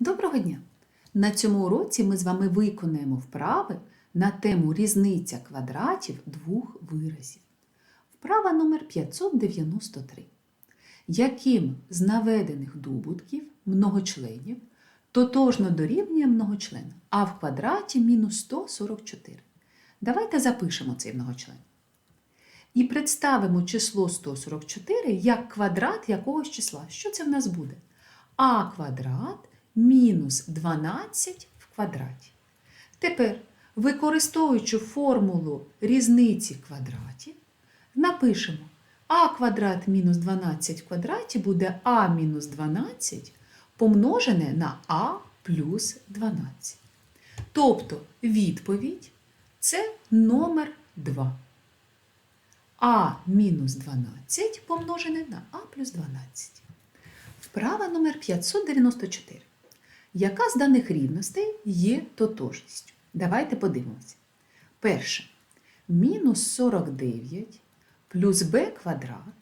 Доброго дня! На цьому уроці ми з вами виконаємо вправи на тему різниця квадратів двох виразів. Вправа номер 593. Яким з наведених добутків многочленів тотожно дорівнює многочлен, а в квадраті мінус 144? Давайте запишемо цей многочлен. І представимо число 144 як квадрат якогось числа. Що це в нас буде? а квадрат мінус 12 в квадраті. Тепер, використовуючи формулу різниці квадратів, напишемо а квадрат мінус 12 в квадраті буде а мінус 12 помножене на а плюс 12. Тобто відповідь це номер 2. А мінус 12 помножене на А плюс 12. Вправа номер 594. Яка з даних рівностей є тотожністю? Давайте подивимося. Перше. Мінус 49 плюс b квадрат.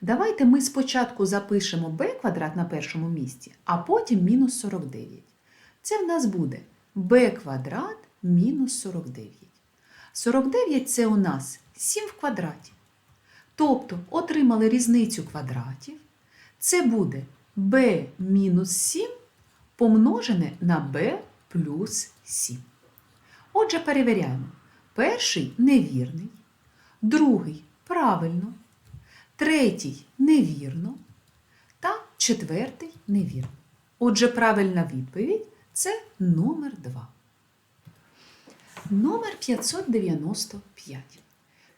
Давайте ми спочатку запишемо b квадрат на першому місці, а потім мінус 49. Це в нас буде b квадрат мінус 49. 49 це у нас 7 в квадраті. Тобто отримали різницю квадратів. Це буде b мінус 7 помножене на b плюс 7. Отже, перевіряємо. Перший невірний, другий правильно, третій невірно та четвертий невірно. Отже, правильна відповідь це номер 2. Номер 595.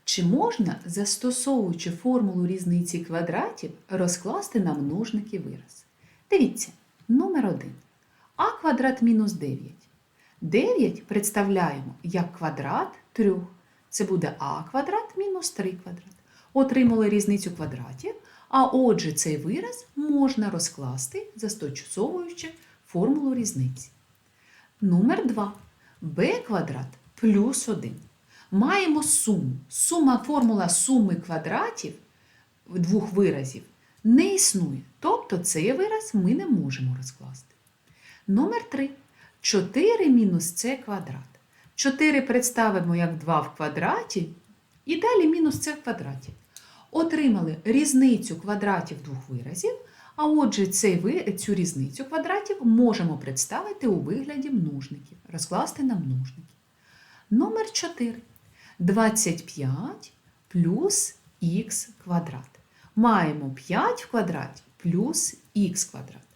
Чи можна, застосовуючи формулу різниці квадратів, розкласти на множники вираз? Дивіться, номер 1. А квадрат мінус 9. 9 представляємо як квадрат 3. Це буде а квадрат мінус 3 квадрат. Отримали різницю квадратів, а отже, цей вираз можна розкласти, застосовуючи формулу різниці. Номер 2. b квадрат плюс 1 маємо суму. Сума формула суми квадратів двох виразів не існує. Тобто цей вираз ми не можемо розкласти. Номер 3. 4 мінус це квадрат. 4 представимо як 2 в квадраті, і далі мінус це в квадраті. Отримали різницю квадратів двох виразів, а отже, цей, цю різницю квадратів можемо представити у вигляді множників, розкласти на множники. Номер 4. 25 плюс х квадрат. Маємо 5 в квадраті плюс х квадрат.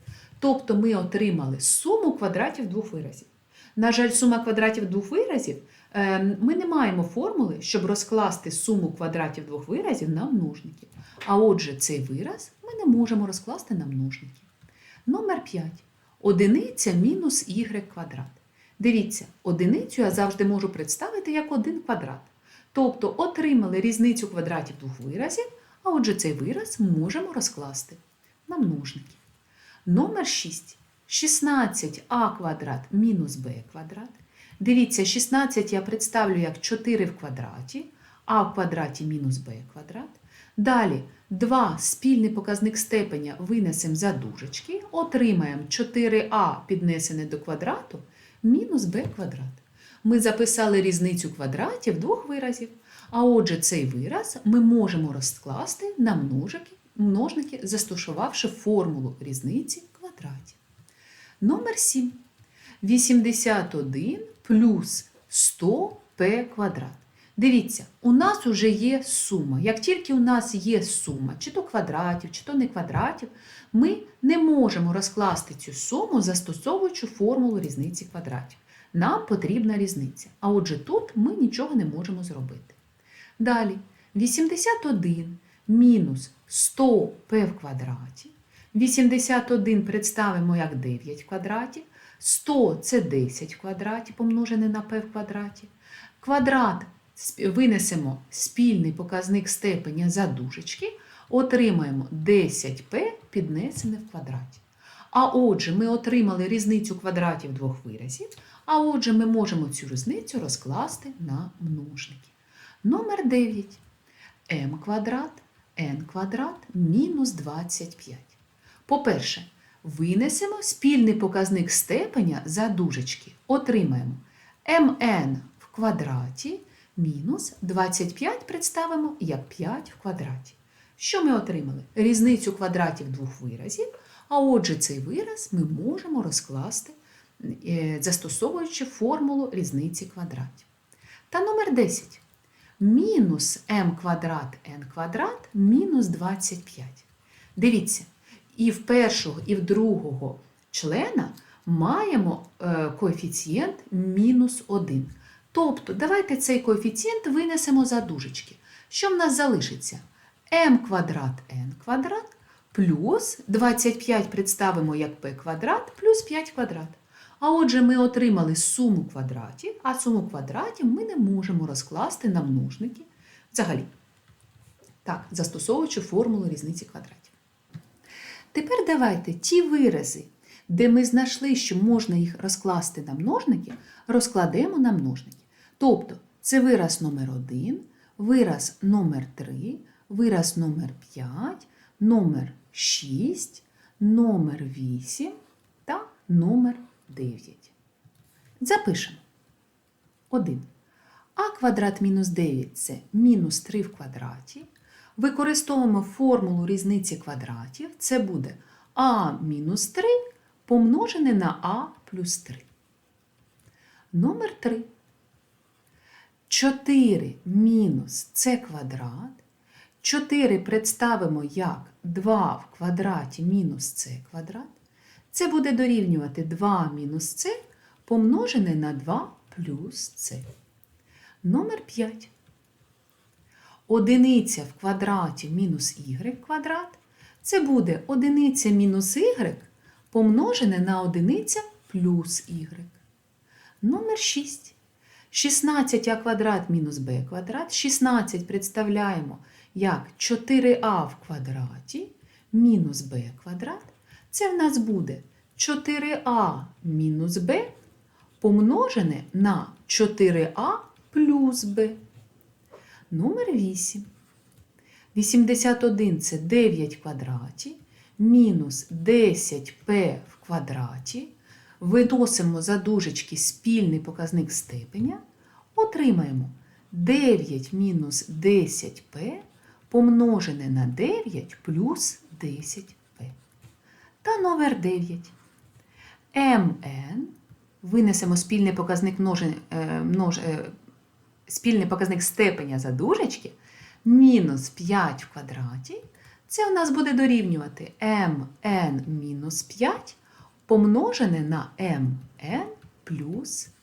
Тобто ми отримали суму квадратів двох виразів. На жаль, сума квадратів двох виразів е, ми не маємо формули, щоб розкласти суму квадратів двох виразів на множники. А отже, цей вираз ми не можемо розкласти на множники. Номер 5. Одиниця мінус y квадрат. Дивіться, одиницю я завжди можу представити як один квадрат. Тобто отримали різницю квадратів двох виразів, а отже цей вираз можемо розкласти на множники. Номер 6. 16а квадрат мінус b квадрат. Дивіться, 16 я представлю як 4 в квадраті, а в квадраті мінус b квадрат. Далі 2 спільний показник степеня винесемо за дужечки, отримаємо 4а піднесене до квадрату мінус b квадрат. Ми записали різницю квадратів двох виразів. А отже, цей вираз ми можемо розкласти на множики, множники, застосувавши формулу різниці квадратів. Номер 7. 81 плюс 100p квадрат. Дивіться, у нас вже є сума. Як тільки у нас є сума, чи то квадратів, чи то не квадратів, ми не можемо розкласти цю суму, застосовуючи формулу різниці квадратів. Нам потрібна різниця. А отже, тут ми нічого не можемо зробити. Далі, 81 мінус 100p в квадраті. 81 представимо як 9 в квадраті. 100 це 10 в квадраті, помножене на p в квадраті. Квадрат винесемо спільний показник степеня за дужечки, отримаємо 10p піднесене в квадраті. А отже, ми отримали різницю квадратів двох виразів, а отже, ми можемо цю різницю розкласти на множники. Номер 9. m квадрат n квадрат мінус 25. По-перше, Винесемо спільний показник степеня за дужечки. Отримаємо mn в квадраті мінус 25 представимо як 5 в квадраті. Що ми отримали? Різницю квадратів двох виразів, а отже, цей вираз ми можемо розкласти, е, застосовуючи формулу різниці квадратів. Та номер 10. Мінус m квадрат n квадрат мінус 25. Дивіться, і в першого, і в другого члена маємо е, коефіцієнт мінус 1. Тобто, давайте цей коефіцієнт винесемо за дужечки. Що в нас залишиться? m квадрат n квадрат плюс 25 представимо як p квадрат плюс 5 квадрат. А отже, ми отримали суму квадратів, а суму квадратів ми не можемо розкласти на множники взагалі. Так, застосовуючи формулу різниці квадратів. Тепер давайте ті вирази, де ми знайшли, що можна їх розкласти на множники, розкладемо на множники. Тобто, це вираз номер 1, вираз номер 3, вираз номер 5, номер 6, номер 8 та номер 9. Запишемо. 1. А квадрат мінус 9 це мінус 3 в квадраті. Використовуємо формулу різниці квадратів. Це буде а мінус 3 помножене на а плюс 3. Номер 3. 4 мінус це квадрат. 4 представимо як 2 в квадраті мінус це квадрат. Це буде дорівнювати 2 мінус це помножене на 2 плюс це. Номер 5. Одиниця в квадраті мінус y квадрат. Це буде одиниця мінус y помножене на одиниця плюс y. Номер 6. 16а квадрат мінус b квадрат. 16 представляємо як 4а в квадраті мінус b квадрат. Це в нас буде 4а мінус b помножене на 4а плюс b. Номер 8. 81 це 9 в квадраті, мінус 10p в квадраті. Виносимо за дужечки спільний показник степеня. Отримаємо 9 мінус 10p помножене на 9 плюс 10p. Та номер 9. МН Винесемо спільний показник множи, е, множ, е, спільний показник степеня за дужечки мінус 5 в квадраті. Це у нас буде дорівнювати mn мінус 5 помножене на mn плюс 5.